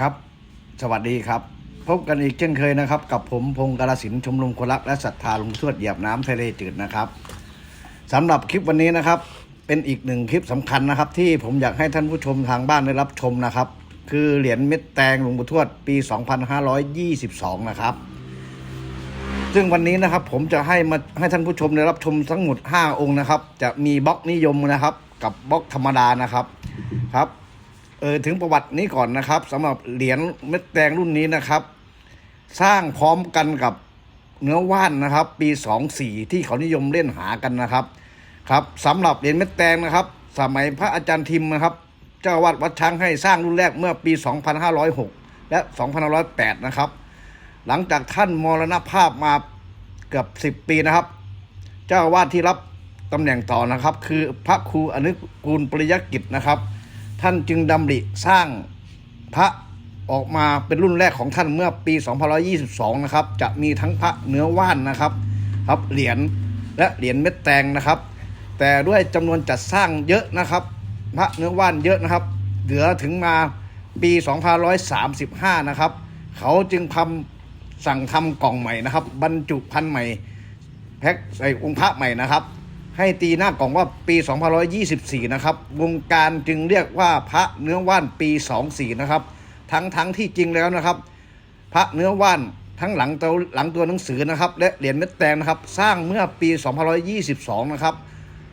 ครับ สวัสดีครับ พบกันอีกเช่นเคยนะครับ กับผมพงศ์กาลสินชมรมคนรักและศรัทธาหลวงทวดเหยียบน้ำทะเลจืดนะครับสำหรับคลิปวันนี้นะครับ เป็นอีกหนึ่งคลิปสำคัญนะครับ ที่ผมอยากให้ท่านผู้ชมทางบ้านได้รับชมนะครับ คือเหรียญเม็ดแตงหลวงปู่ทวดปี 2522 นะครับ ซึ่งวันนี้นะครับผมจะให้มาให้ท่านผู้ชมได้รับชมทั้งหมด 5 องค์นะครับ จะมีบล็อกนิยมนะครับ กับบล็อกธรรมดานะครับครับ เออถึงประวัตินี้ก่อนนะครับสำหรับเหรียญเม็ดแดงรุ่นนี้นะครับ สร้างพร้อมกันกับเนื้อว่านนะครับ ปี24ที่เขานิยมเล่นหากันนะครับ ครับสำหรับเหรียญเม็ดแดงนะครับ สมัยพระอาจารย์ทิมนะครับ เจ้าวาดวัดช้างให้สร้างรุ่นแรกเมื่อปี 2506 และ 2508 นะครับ หลังจากท่านมรณภาพมาเกือบ 10 ปีนะครับ เจ้าวาสที่รับตำแหน่งต่อนะครับ คือพระครูอนุกูลปริยกิจนะครับ ท่านจึงดำริสร้างพระออกมาเป็นรุ่นแรกของท่านเมื่อปี 2522 นะครับ จะมีทั้งพระเนื้อว่านนะครับ ครับเหรียญและเหรียญเม็ดแตงนะครับ แต่ด้วยจำนวนจัดสร้างเยอะนะครับ พระเนื้อว่านเยอะนะครับ เหลือถึงมาปี2535 นะครับ เขาจึงทำสั่งทำกล่องใหม่นะครับ บรรจุพันธุ์ใหม่แพ็คใส่องค์พระใหม่นะครับ ให้ตีหน้ากล่องว่าปี 2524 นะครับ วงการจึงเรียกว่าพระเนื้อว่านปี 24 นะครับ ทั้งทั้งที่จริงแล้วนะครับ พระเนื้อว่านทั้งหลังตัวหลังตัวหนังสือนะครับ และเหรียญเม็ดแตงนะครับ สร้างเมื่อปี 2522 นะครับ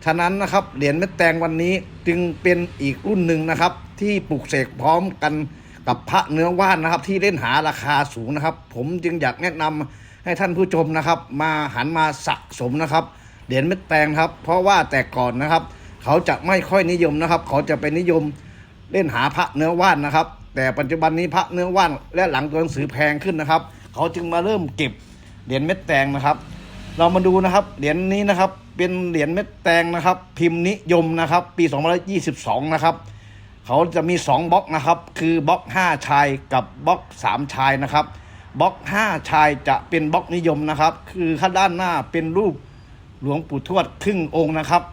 ฉะนั้นนะครับเหรียญเม็ดแตงวันนี้จึงเป็นอีกรุ่นหนึ่งนะครับ ที่ปลูกเสกพร้อมกันกับพระเนื้อว่านนะครับ ที่เล่นหาราคาสูงนะครับ ผมจึงอยากแนะนำให้ท่านผู้ชมนะครับ มาหันมาสะสมนะครับ เหรียญเม็ดแตงครับ เพราะว่าแต่ก่อนนะครับ เขาจะไม่ค่อยนิยมนะครับ เขาจะไปนิยมเล่นหาพระเนื้อว่านนะครับ แต่ปัจจุบันนี้พระเนื้อว่านและหลังตัวหนังสือแพงขึ้นนะครับ เขาจึงมาเริ่มเก็บเหรียญเม็ดแตงนะครับ เรามาดูนะครับเหรียญนี้นะครับเป็นเหรียญเม็ดแตงนะครับ พิมพ์นิยมนะครับ ปี2522 นะครับเขาจะมี 2บล็อกนะครับ คือบล็อก 5 ชายกับบล็อก 3 ชายนะครับบล็อก 5 ชายจะเป็นบล็อกนิยมนะครับ คือข้างด้านหน้าเป็นรูป หลวงปู่ทวดครึ่งองค์นะครับ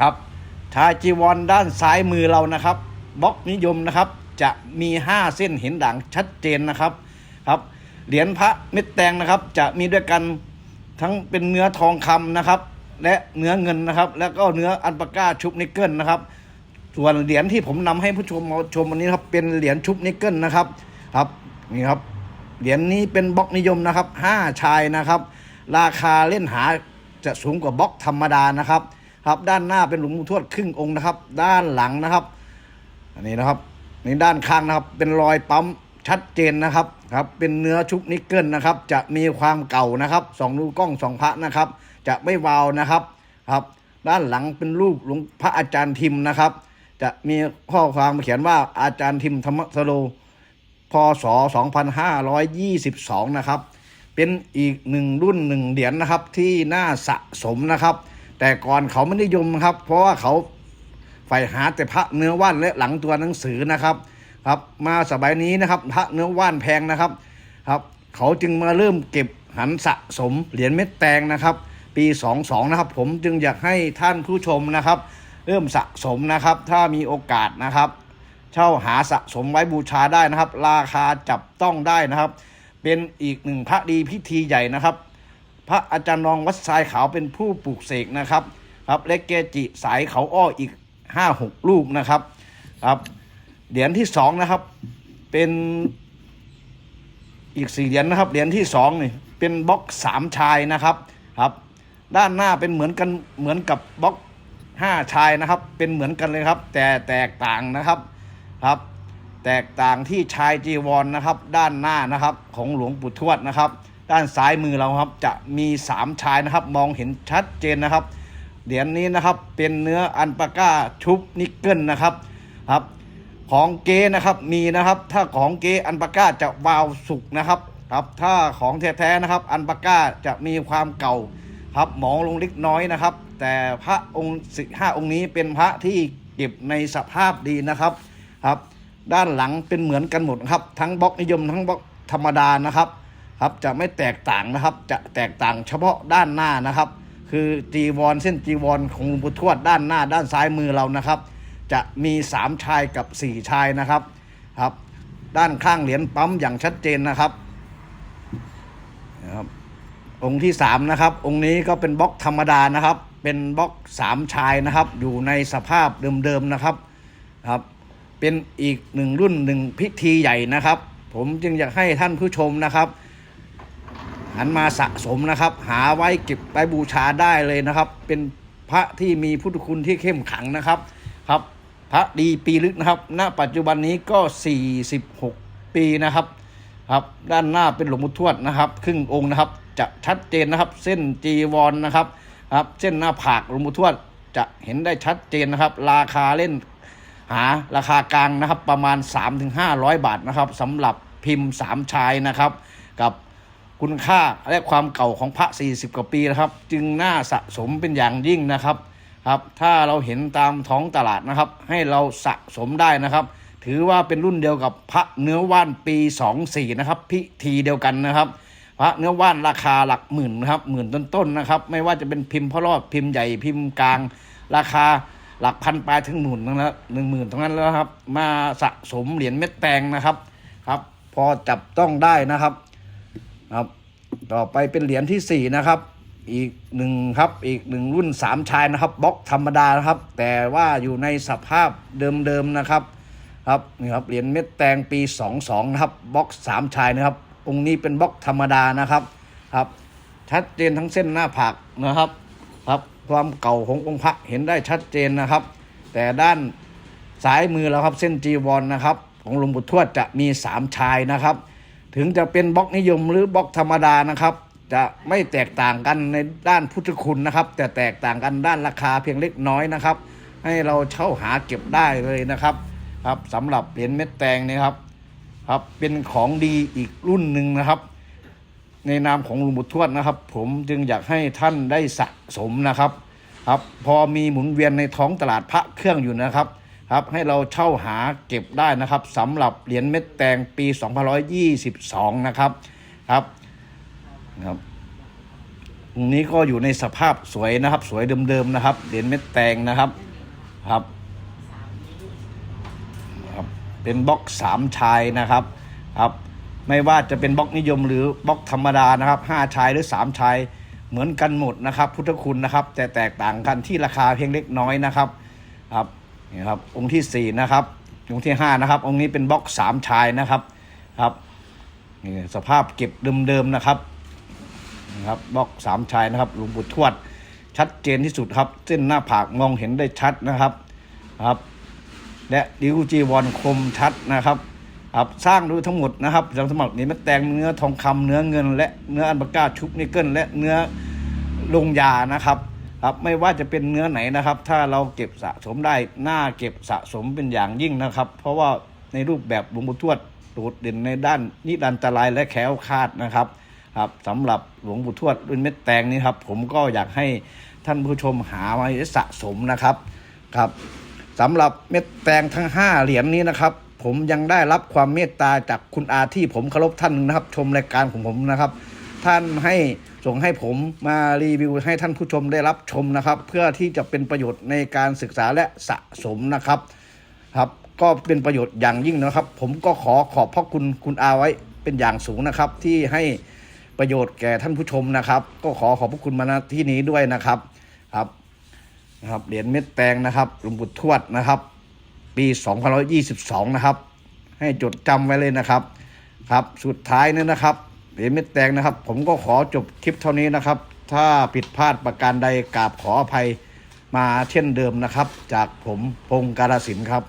ครับชาจีวรด้านซ้ายมือเรานะครับบล็อกนิยมนะครับ จะมี 5 เส้นเห็นด่างชัดเจนนะครับครับ เหรียญพระเม็ดแตงนะครับ จะมีด้วยกันทั้งเป็นเนื้อทองคำนะครับ และเนื้อเงินนะครับ แล้วก็เนื้ออัลปาก้าชุบนิกเกิลนะครับ ส่วนเหรียญที่ผมนำให้ผู้ชมมาชมวันนี้ครับเป็นเหรียญชุบนิกเกิลนะครับครับนี่ครับเหรียญนี้เป็นบล็อกนิยมนะครับห้าชายนะครับ ราคาเล่นหา จะสูงกว่าบล็อกธรรมดานะครับครับ ด้านหน้าเป็นหลวงปู่ทวดครึ่งองค์นะครับ ด้านหลังนะครับอันนี้นะครับในด้านข้างนะครับ เป็นรอยปั๊มชัดเจนนะครับครับ เป็นเนื้อชุบนิกเกิลนะครับ จะมีความเก่านะครับสองดูกล้องสองพระนะครับ จะไม่วาวนะครับครับ ด้านหลังเป็นรูปหลวงพระอาจารย์ทิมนะครับ จะมีข้อความเขียนว่าอาจารย์ทิมธรรมสโลพศ 2522 นะครับ เป็นอีกหนึ่งรุ่นหนึ่งเหรียญนะครับที่น่าสะสมนะครับ แต่ก่อนเขาไม่นิยมครับ เพราะว่าเขาใฝ่หาแต่พระเนื้อว่านและหลังตัวหนังสือนะครับครับ มาสมัยนี้นะครับ พระเนื้อว่านแพงนะครับครับ เขาจึงมาเริ่มเก็บหันสะสมเหรียญเม็ดแตงนะครับ ปี 22 นะครับ ผมจึงอยากให้ท่านผู้ชมนะครับ เริ่มสะสมนะครับ ถ้ามีโอกาสนะครับ เช่าหาสะสมไว้บูชาได้นะครับ ราคาจับต้องได้นะครับ เป็นอีกหนึ่งพระดีพิธีใหญ่นะครับ พระอาจารย์รองวัดทรายขาวเป็นผู้ปลูกเสกนะครับ ครับและเกจิสายเขาอ้ออีกห้าหกรูปนะครับครับเหรียญที่สองนะครับ เป็นอีกสี่เหรียญนะครับเหรียญที่สองนี่เป็นบล็อกสามชายนะครับครับ ด้านหน้าเป็นเหมือนกันเหมือนกับบล็อกห้าชายนะครับ เป็นเหมือนกันเลยครับ แต่แตกต่างนะครับครับ แตกต่างที่ชายจีวรนนะครับ ด้านหน้านะครับของหลวงปู่ทวดนะครับ ด้านซ้ายมือเราครับจะมีสามชายนะครับ มองเห็นชัดเจนนะครับเหรียญนี้นะครับเป็นเนื้ออันปาก้าชุบนิกเกิลนะครับครับ ของเกนะครับมีนะครับ ถ้าของเกอันปาก้าจะวาวสุกนะครับครับถ้าของแท้ๆนะครับ อันปาก้าจะมีความเก่าครับหมองลงเล็กน้อยนะครับ แต่พระองค์สิห้าองค์นี้เป็นพระที่เก็บในสภาพดีนะครับครับ ด้านหลังเป็นเหมือนกันหมดครับ ทั้งบล็อกนิยมทั้งบล็อกธรรมดานะครับ ครับจะไม่แตกต่างนะครับ จะแตกต่างเฉพาะด้านหน้านะครับ คือจีวรเส้นจีวรของหลวงปู่ทวดด้านหน้า ด้านซ้ายมือเรานะครับ จะมีสามชายกับสี่ชายนะครับครับ ด้านข้างเหรียญปั๊มอย่างชัดเจนนะครับนะครับ องค์ที่สามนะครับ องค์นี้ก็เป็นบล็อกธรรมดานะครับ เป็นบล็อกสามชายนะครับ อยู่ในสภาพเดิมๆนะครับครับ เป็นอีกหนึ่งรุ่นหนึ่งพิธีใหญ่นะครับ ผมจึงอยากให้ท่านผู้ชมนะครับ หันมาสะสมนะครับ หาไว้เก็บไว้บูชาได้เลยนะครับ เป็นพระที่มีพุทธคุณที่เข้มขังนะครับครับ พระดีปีลึกนะครับ ณ ปัจจุบันนี้ก็ 46 ปีนะครับครับ ด้านหน้าเป็นหลวงปู่ทวดนะครับ ครึ่งองค์นะครับ จะชัดเจนนะครับ เส้นจีวรนะครับครับ เส้นหน้าผากหลวงปู่ทวดจะเห็นได้ชัดเจนนะครับ ราคาเล่น หาราคากลางนะครับประมาณ 3-500 บาทนะครับสำหรับพิมพ์ 3 ชายนะครับ กับคุณค่าและความเก่าของพระ 40 กว่าปีนะครับ จึงน่าสะสมเป็นอย่างยิ่งนะครับครับ ถ้าเราเห็นตามท้องตลาดนะครับ ให้เราสะสมได้นะครับ ถือว่าเป็นรุ่นเดียวกับพระเนื้อว่านปี 24 นะครับ พิธีเดียวกันนะครับ พระเนื้อว่านราคาหลักหมื่นนะครับหมื่นต้นๆนนะครับ ไม่ว่าจะเป็นพิมพ์พ่อรอดพิมพ์ใหญ่พิมพ์กลาง ราคา หลักพันปลายถึงหมื่นทั้งนั้นหนึ่งหมื่นทั้งนั้นแล้วครับ มาสะสมเหรียญเม็ดแตงนะครับครับ พอจับต้องได้นะครับครับ ต่อไปเป็นเหรียญที่สี่นะครับ อีกหนึ่งครับอีกหนึ่งรุ่นสามชายนะครับบล็อกธรรมดานะครับ แต่ว่าอยู่ในสภาพเดิมๆนะครับครับนี่ครับเหรียญเม็ดแตงปี22นะครับบล็อกสามชายนะครับองค์นี้เป็นบล็อกธรรมดานะครับครับ ชัดเจนทั้งเส้นหน้าผากนะครับ ความเก่าขององค์พระเห็นได้ชัดเจนนะครับ แต่ด้านซ้ายมือเราครับเส้นจีวรนนะครับ ของหลวงปู่ทวดจะมีสามชายนะครับ ถึงจะเป็นบล็อกนิยมหรือบล็อกธรรมดานะครับ จะไม่แตกต่างกันในด้านพุทธคุณนะครับ แต่แตกต่างกันด้านราคาเพียงเล็กน้อยนะครับ ให้เราเช่าหาเก็บได้เลยนะครับครับสำหรับเหรียญเม็ดแตงเนยครับครับเป็นของดีอีกรุ่นหนึ่งนะครับ ในนามของหลวงปู่ทวดนะครับ ผมจึงอยากให้ท่านได้สะสมนะครับครับ พอมีหมุนเวียนในท้องตลาดพระเครื่องอยู่นะครับครับให้เราเช่าหาเก็บได้นะครับสำหรับเหรียญเม็ดแตงปี2522 นะครับครับครับตรงนี้ก็อยู่ในสภาพสวยนะครับ สวยเดิมๆนะครับเหรียญเม็ดแตงนะครับครับครับ เป็นบล็อกสามชายนะครับครับ ไม่ว่าจะเป็นบล็อกนิยมหรือบล็อกธรรมดานะครับห้าชายหรือสามชายเหมือนกันหมดนะครับ พุทธคุณนะครับ แต่แตกต่างกันที่ราคาเพียงเล็กน้อยนะครับครับนี่ครับองค์ที่สี่นะครับองค์ที่ห้านะครับองค์นี้เป็นบล็อกสามชายนะครับครับนี่สภาพเก็บเดิมๆนะครับนะครับบล็อกสามชายนะครับหลวงปู่ทวด ชัดเจนที่สุดครับ เส้นหน้าผากมองเห็นได้ชัดนะครับครับ และดิวจีวรคมชัดนะครับ ครับสร้างโดยทั้งหมดนะครับสำหรับนี้มันแตงเนื้อทองคำเนื้อเงิน และเนื้ออันบากาชุบนิกเกิลและเนื้อลงยานะครับครับไม่ว่าจะเป็นเนื้อไหนนะครับ ถ้าเราเก็บสะสมได้น่าเก็บสะสมเป็นอย่างยิ่งนะครับ เพราะว่าในรูปแบบหลวงปู่ทวดโดดเด่นในด้านนิรันตรายและแขวคาดนะครับครับสำหรับหลวงปู่ทวดรุ่นเม็ดแตงนี้ครับ ผมก็อยากให้ท่านผู้ชมหาไว้สะสมนะครับครับสำหรับเม็ดแตงทั้ง 5 เหรียญนี้นะครับ ผมยังได้รับความเมตตาจากคุณอาที่ผมเคารพท่านหนึ่งนะครับ ชมรายการของผมนะครับ ท่านให้ส่งให้ผมมารีวิวให้ท่านผู้ชมได้รับชมนะครับ เพื่อที่จะเป็นประโยชน์ในการศึกษาและสะสมนะครับ ครับ ก็เป็นประโยชน์อย่างยิ่งนะครับ ผมก็ขอขอบพระคุณคุณอาไว้เป็นอย่างสูงนะครับ ที่ให้ประโยชน์แก่ท่านผู้ชมนะครับ ก็ขอขอบพระคุณมาณที่นี้ด้วยนะครับครับนะครับเหรียญเม็ดแตงนะครับหลวงปู่ทวดนะครับ ปี2522 นะครับ ให้จดจำไว้เลยนะครับ ครับสุดท้ายเนี่ยนะครับเหรียญเม็ดแตงนะครับ ผมก็ขอจบคลิปเท่านี้นะครับ ถ้าผิดพลาดประการใดกราบขออภัยมาเช่นเดิมนะครับ จากผมพงศ์การสินครับ